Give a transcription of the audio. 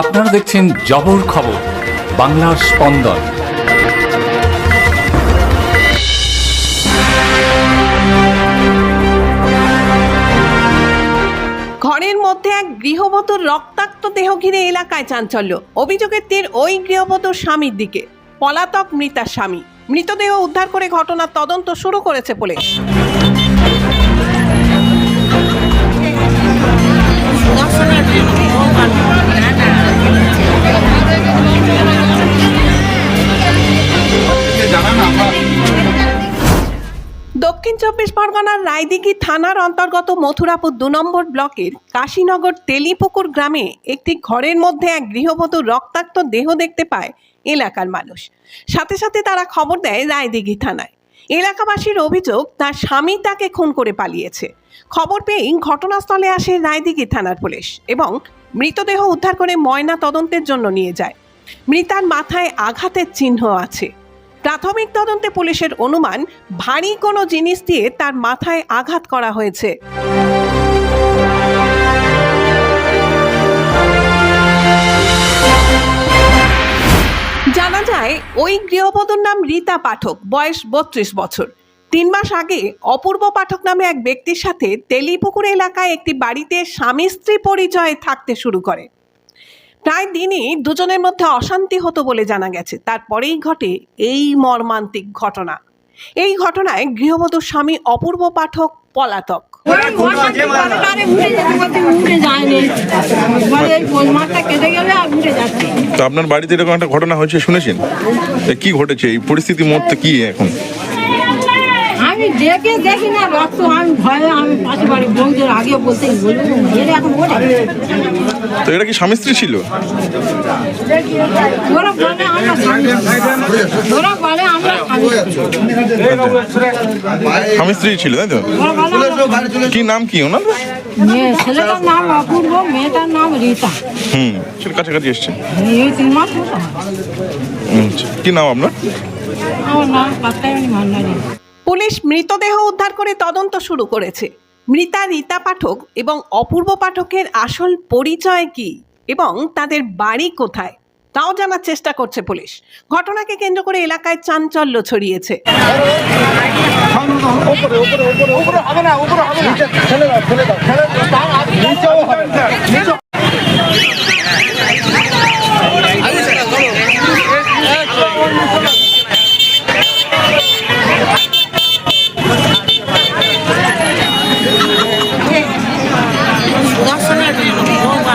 আপনারা দেখছেন জবর খবর, বাংলার স্পন্দন। ঘরের মধ্যে এক গৃহবধূর রক্তাক্ত দেহ ঘিরে এলাকায় চাঞ্চল্য। অভিযোগের তীর ওই গৃহবধূর স্বামীর দিকে, পলাতক মৃতার স্বামী। মৃতদেহ উদ্ধার করে ঘটনার তদন্ত শুরু করেছে পুলিশ। চব্বিশ পরগনার রায়দিঘি থানার অন্তর্গত মথুরাপুর দু নম্বর ব্লকের কাশীনগর তেলিপুকুর গ্রামে একটি ঘরের মধ্যে এক গৃহবধূর রক্তাক্ত দেহ দেখতে পায় এলাকার মানুষ। সাথে সাথে তারা খবর দেয় রায়দিঘি থানায়। এলাকাবাসীর অভিযোগ, তার স্বামী তাকে খুন করে পালিয়েছে। খবর পেয়েই ঘটনাস্থলে আসে রায়দিঘি থানার পুলিশ এবং মৃতদেহ উদ্ধার করে ময়না তদন্তের জন্য নিয়ে যায়। মৃতার মাথায় আঘাতের চিহ্ন আছে। প্রাথমিক তদন্তে পুলিশের অনুমান, ভারী কোনো জিনিস দিয়ে তার মাথায় আঘাত করা হয়েছে। জানা যায়, ওই গৃহবধূর নাম রীতা পাঠক, বয়স বত্রিশ বছর। তিন মাস আগে, অপূর্ব পাঠক নামে এক ব্যক্তির সাথে তেলিপুকুর এলাকায় একটি বাড়িতে স্বামী স্ত্রী পরিচয়ে থাকতে শুরু করে। প্রায় দিনই দুজনের মধ্যে অশান্তি হতো বলে জানা গেছে। তারপরেই ঘটে এই মর্মান্তিক ঘটনা। এই ঘটনায় গৃহবধূর স্বামী অপূর্ব পাঠক পলাতক। তো আপনার বাড়িতে এরকম একটা ঘটনা হয়েছে শুনেছেন? তা কি ঘটেছে? এই পরিস্থিতি মুহূর্তে কি এখন? আমি দেখে দেখি না রক্ত আমি ভয়ে আমি পাশে বাড়ি বউদের আগে বলতে বলব এখন ওঠে তো এটা কি স্বামী স্ত্রী ছিল? স্বামী। স্ত্রী ছিল তাই তো? কি নাম কি ওনার? মেয়ে ছেলেটার নাম অপূর্ব মেয়েটার নাম রীতা। হুম কাছাকাছি এসছে। এই তিন মাস হতো। আচ্ছা। কি নাম আপনার? পুলিশ মৃতদেহ উদ্ধার করে তদন্ত শুরু করেছে। মৃতা রীতা পাঠক এবং অপূর্ব পাঠকের আসল পরিচয় কি এবং তাদের বাড়ি কোথায় তাও জানার চেষ্টা করছে পুলিশ ঘটনাকে কেন্দ্র করে এলাকায় চাঞ্চল্য ছড়িয়েছে